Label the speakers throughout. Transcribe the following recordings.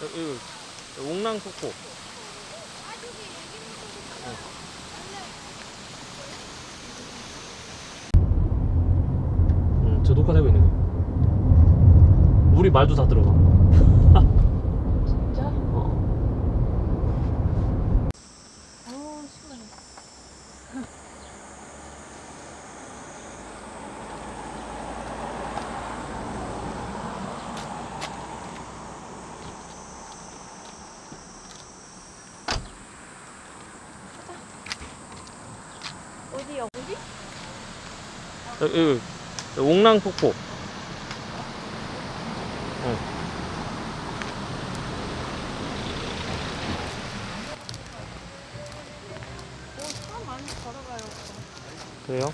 Speaker 1: 여기, 옥랑 폭포. 응, 저 녹화되고 있는 거. 우리 말도 다 들어가.
Speaker 2: 진짜?
Speaker 1: 어.
Speaker 2: 어우 시원해 어디?
Speaker 1: 여기, 여기, 여기 옥랑 폭포.
Speaker 2: 오차 많이 걸어가요
Speaker 1: 그래요?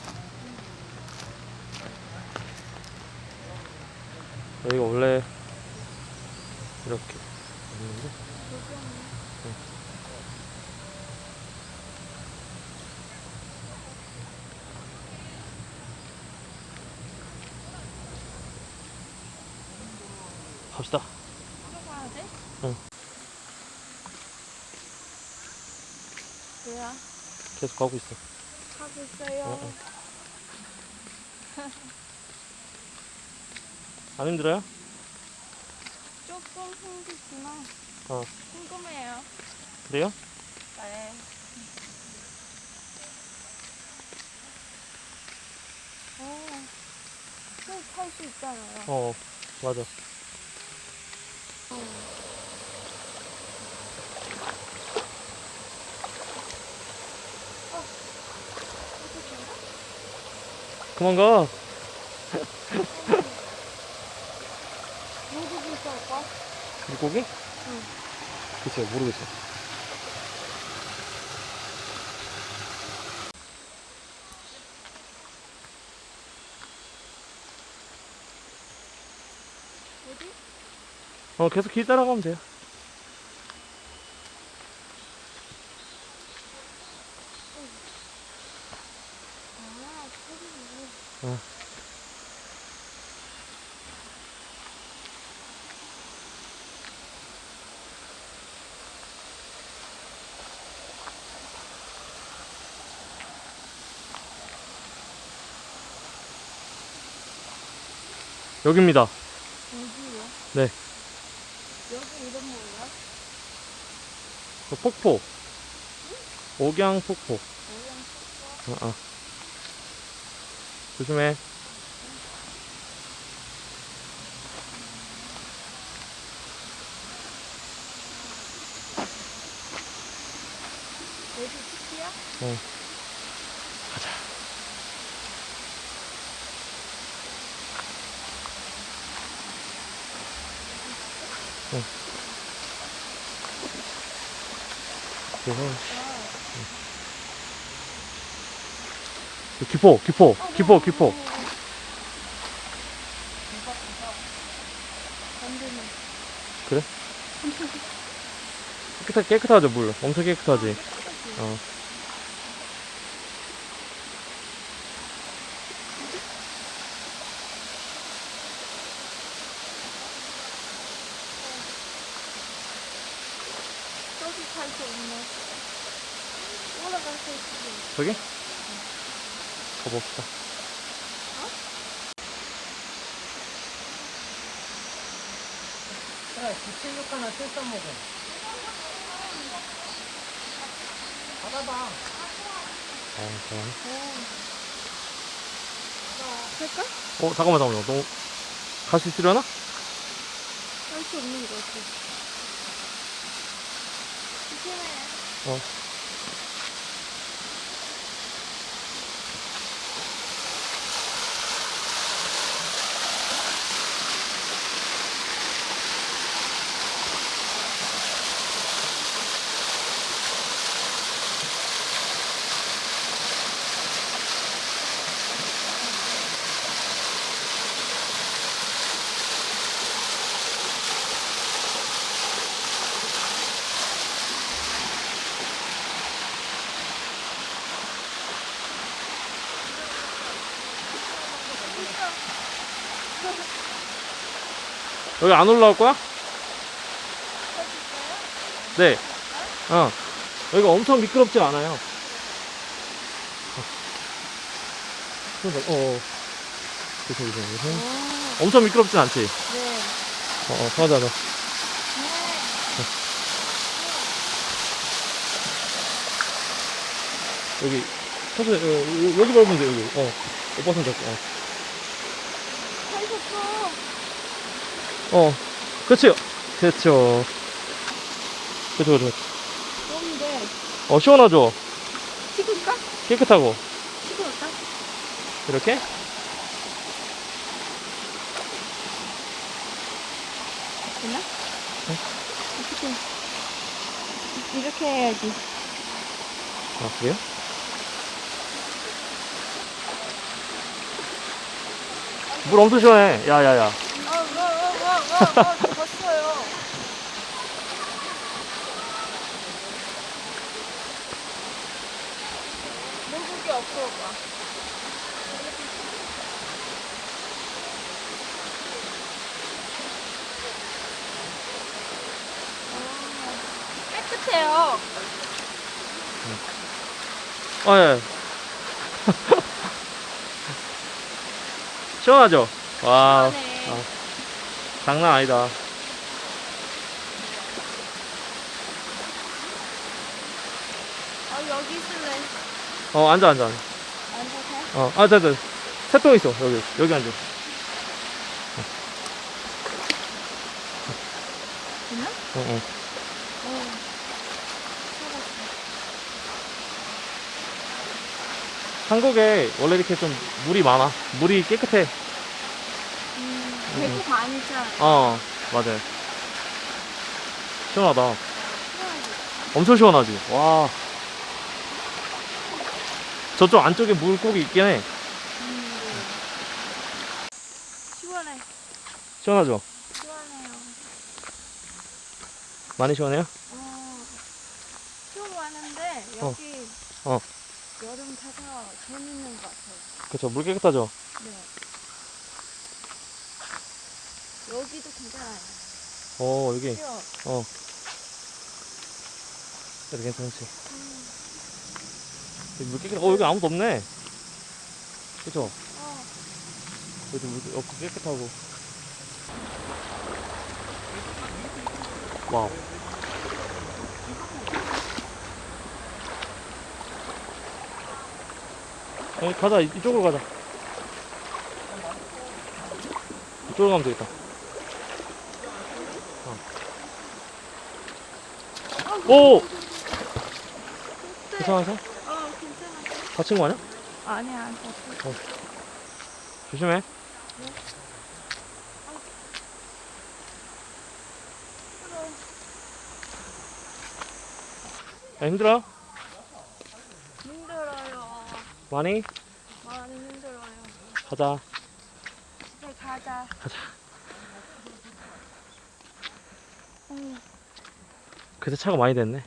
Speaker 1: 여기가 원래 이렇게 있는데 갑시다.
Speaker 2: 걸어가야 돼?
Speaker 1: 응.
Speaker 2: 뭐야?
Speaker 1: 계속 가고 있어.
Speaker 2: 하고 있어요
Speaker 1: 어, 어. 안 힘들어요?
Speaker 2: 조금 힘들지만
Speaker 1: 어.
Speaker 2: 궁금해요
Speaker 1: 그래요?
Speaker 2: 네 어, 탈수 있잖아요
Speaker 1: 어, 맞아. 그만 가.
Speaker 2: 누구 있을까?
Speaker 1: 물고기?
Speaker 2: 응.
Speaker 1: 글쎄 모르겠어.
Speaker 2: 어디?
Speaker 1: 어, 계속 길 따라가면 돼요.
Speaker 2: 아, 소리네.
Speaker 1: 어. 여기입니다.
Speaker 2: 어디요?
Speaker 1: 네.
Speaker 2: 여기 이름 뭐야?
Speaker 1: 그 폭포. 옥양 폭포.
Speaker 2: 오양
Speaker 1: 어, 어. 조심해. 어. 가자. 응. 그래서 기포, 기포, 기포, 기포. 그래? 깨끗하, 깨끗하죠, 물. 엄청. 깨끗하지. 어.
Speaker 2: 저기 갈수?
Speaker 1: 가봅시다.
Speaker 3: 그래, 부채육 하나 뜯어 먹어. 받아봐.
Speaker 1: 어, 잠깐만.
Speaker 2: 할까?
Speaker 1: 어, 잠깐만, 잠깐만. 너무, 갈 수 있으려나?
Speaker 2: 할 수 없는 거 같아. 조심해.
Speaker 1: 어. 여기 안 올라올 거야? 네. 어. 여기가 엄청 미끄럽지 않아요. 어. 어. 어. 조심, 조심, 조심.
Speaker 2: 오,
Speaker 1: 엄청 미끄럽진 않지?
Speaker 2: 네.
Speaker 1: 어, 어, 가자, 가자. 여기, 사실, 어, 여기 밟으면 돼, 여기. 어. 오빠 손 잡고, 어.
Speaker 2: 잘 섰어.
Speaker 1: 어. 그렇죠. 그렇죠. 그렇죠, 그렇죠.
Speaker 2: 좋은데.
Speaker 1: 어, 시원하죠?
Speaker 2: 식을까?
Speaker 1: 깨끗하고.
Speaker 2: 식을까?
Speaker 1: 이렇게?
Speaker 2: 됐나? 어떻게? 이렇게 해야지.
Speaker 1: 아, 그래요? 물 엄청 시원해. 야, 야, 야.
Speaker 2: 아, 와, 와, 와, 졌어요. 물고기 없어, 오빠. 아, 깨끗해요.
Speaker 1: 아, 예. 시원하죠? 와,
Speaker 2: 시원해.
Speaker 1: 아, 장난 아니다.
Speaker 2: 아, 여기 있을래.
Speaker 1: 어, 앉아, 앉아. 앉아. 어, 앉아, 앉아. 새똥 있어, 여기. 여기 앉아.
Speaker 2: 됐나?
Speaker 1: 어, 어.
Speaker 2: 어.
Speaker 1: 한국에 원래 이렇게 좀 물이 많아. 물이 깨끗해.
Speaker 2: 음, 대구가 아니잖아.
Speaker 1: 어, 맞아요. 시원하다.
Speaker 2: 시원하지?
Speaker 1: 엄청 시원하지? 와. 저쪽 안쪽에 물고기 있긴 해.
Speaker 2: 음, 네. 시원해.
Speaker 1: 시원하죠?
Speaker 2: 시원해요.
Speaker 1: 많이 시원해요?
Speaker 2: 어, 시원하는데
Speaker 1: 어.
Speaker 2: 여기
Speaker 1: 어.
Speaker 2: 여름 가서 재밌는 것 같아요.
Speaker 1: 그쵸, 물 깨끗하죠?
Speaker 2: 네. 여기도 괜찮아요.
Speaker 1: 어, 여기.
Speaker 2: 그죠?
Speaker 1: 어. 여기 괜찮지.
Speaker 2: 음,
Speaker 1: 여기 물 깨끗, 어, 여기 아무도 없네. 그쵸?
Speaker 2: 어,
Speaker 1: 여기 물 없고 깨끗하고. 와우. 여기 가자, 이- 이쪽으로 가자. 이쪽으로 가면 되겠다. 오! 괜찮아서?
Speaker 2: 어, 괜찮아.
Speaker 1: 다친 거 아니야?
Speaker 2: 아니야, 안 떴어.
Speaker 1: 조심해. 야, 힘들어?
Speaker 2: 힘들어요.
Speaker 1: 많이?
Speaker 2: 많이 힘들어요.
Speaker 1: 가자.
Speaker 2: 집에 가자.
Speaker 1: 가자.
Speaker 2: 어,
Speaker 1: 그새 차가 많이 됐네.